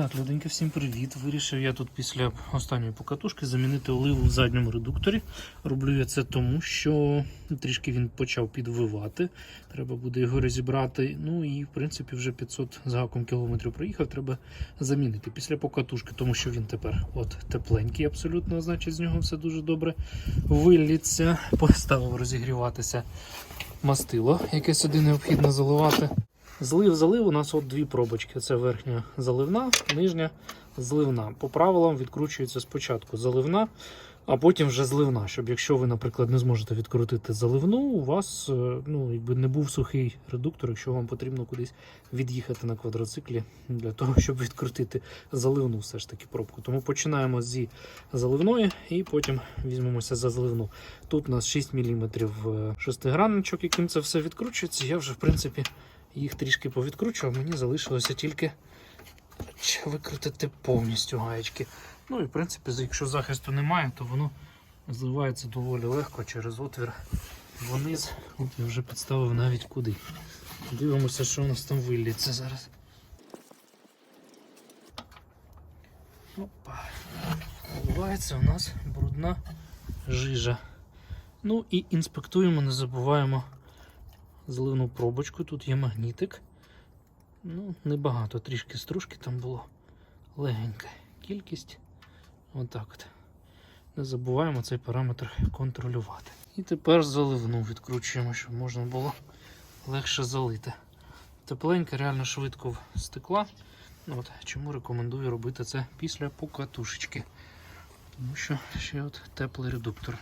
Так, люденьки, всім привіт. Вирішив я тут після останньої покатушки замінити оливу в задньому редукторі. Роблю я це тому, що трішки він почав підвивати. Треба буде його розібрати. Ну і в принципі вже 500 з гаком кілометрів проїхав. Треба замінити після покатушки, тому що він тепер от тепленький, абсолютно, значить з нього все дуже добре виліться. Поставив розігріватися мастило, яке сюди необхідно заливати. Злив залив у нас от дві пробочки. Це верхня заливна, нижня зливна. По правилам відкручується спочатку заливна, а потім вже зливна. Щоб якщо ви, наприклад, не зможете відкрутити заливну, у вас е, ну, якби не був сухий редуктор, якщо вам потрібно кудись від'їхати на квадроциклі для того, щоб відкрутити заливну все ж таки пробку. Тому починаємо зі заливної і потім візьмемося за зливну. Тут у нас 6 мм шестигранничок, яким це все відкручується. Я вже в принципі їх трішки повідкручував, мені залишилося тільки викрутити повністю гаєчки. Ну і в принципі, якщо захисту немає, то воно зливається доволі легко через отвір вниз. От я вже підставив навіть куди. Дивимося, що у нас там виліться зараз. Опа. Виливається у нас брудна жижа. Ну і інспектуємо, не забуваємо зливну пробочку. Тут є магнітик. Ну, небагато, трішки стружки там було. Легенька кількість. Отак от. Не забуваємо цей параметр контролювати. І тепер заливну відкручуємо, щоб можна було легше залити. Тепленька, реально швидко стекла. От, чому рекомендую робити це після покатушечки. Тому що ще от теплий редуктор.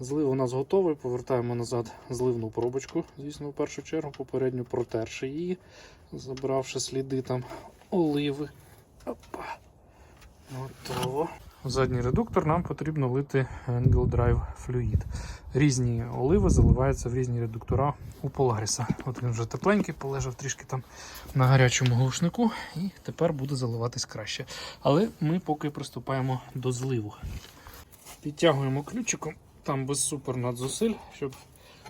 Злив у нас готовий. Повертаємо назад зливну пробочку. Звісно, в першу чергу, попередньо протерши її, забравши сліди там оливи. Опа. Готово. В задній редуктор нам потрібно лити Angle Drive Fluid. Різні оливи заливаються в різні редуктора у Polaris. От він вже тепленький, полежав трішки там на гарячому глушнику і тепер буде заливатись краще. Але ми поки приступаємо до зливу. Підтягуємо ключиком там без супер надзусиль, щоб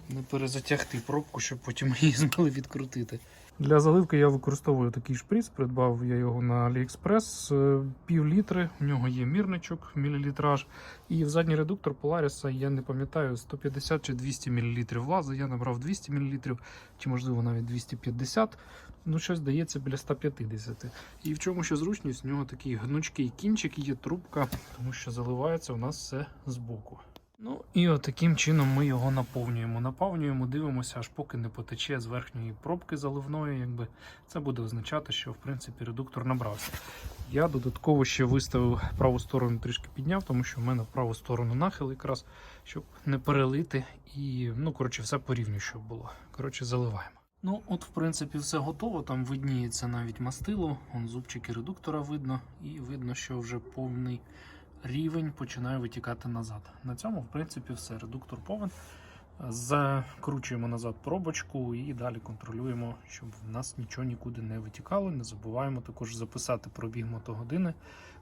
не перезатягти пробку, щоб потім її змогли відкрутити. Для заливки я використовую такий шприц, придбав я його на AliExpress, е, пів літри, в нього є мірничок, мілілітраж. І в задній редуктор Polaris, я не пам'ятаю, 150 чи 200 мл влазить. Я набрав 200 мл, чи можливо навіть 250 Ну, щось здається біля 150. І в чому ще зручність, у нього такий гнучкий кінчик, є трубка, тому що заливається у нас все збоку. Ну і от таким чином ми його наповнюємо. Наповнюємо, дивимося, аж поки не потече з верхньої пробки заливної. Якби це буде означати, що в принципі редуктор набрався. Я додатково ще виставив праву сторону, трішки підняв, тому що в мене праву сторону нахил якраз, щоб не перелити і ну коротше все по рівню, щоб було. Коротше, заливаємо. Ну, от, в принципі, все готово. Там видніється навіть мастило, вон зубчики редуктора видно, і видно, що вже повний рівень починає витікати назад. На цьому, в принципі, все. Редуктор повен. Закручуємо назад пробочку і далі контролюємо, щоб в нас нічого нікуди не витікало. Не забуваємо також записати пробіг мотогодини,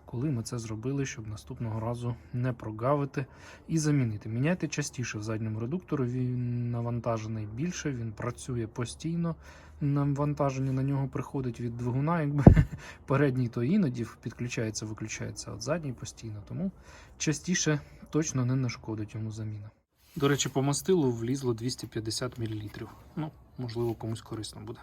коли ми це зробили, щоб наступного разу не прогавити і замінити. Міняйте частіше в задньому редуктору. Він навантажений більше, він працює постійно. Навантаження на нього приходить від двигуна, якби передній то іноді підключається, виключається, от задній постійно. Тому частіше точно не нашкодить йому заміна. До речі, по мастилу влізло 250 мл. Ну, можливо, комусь корисно буде.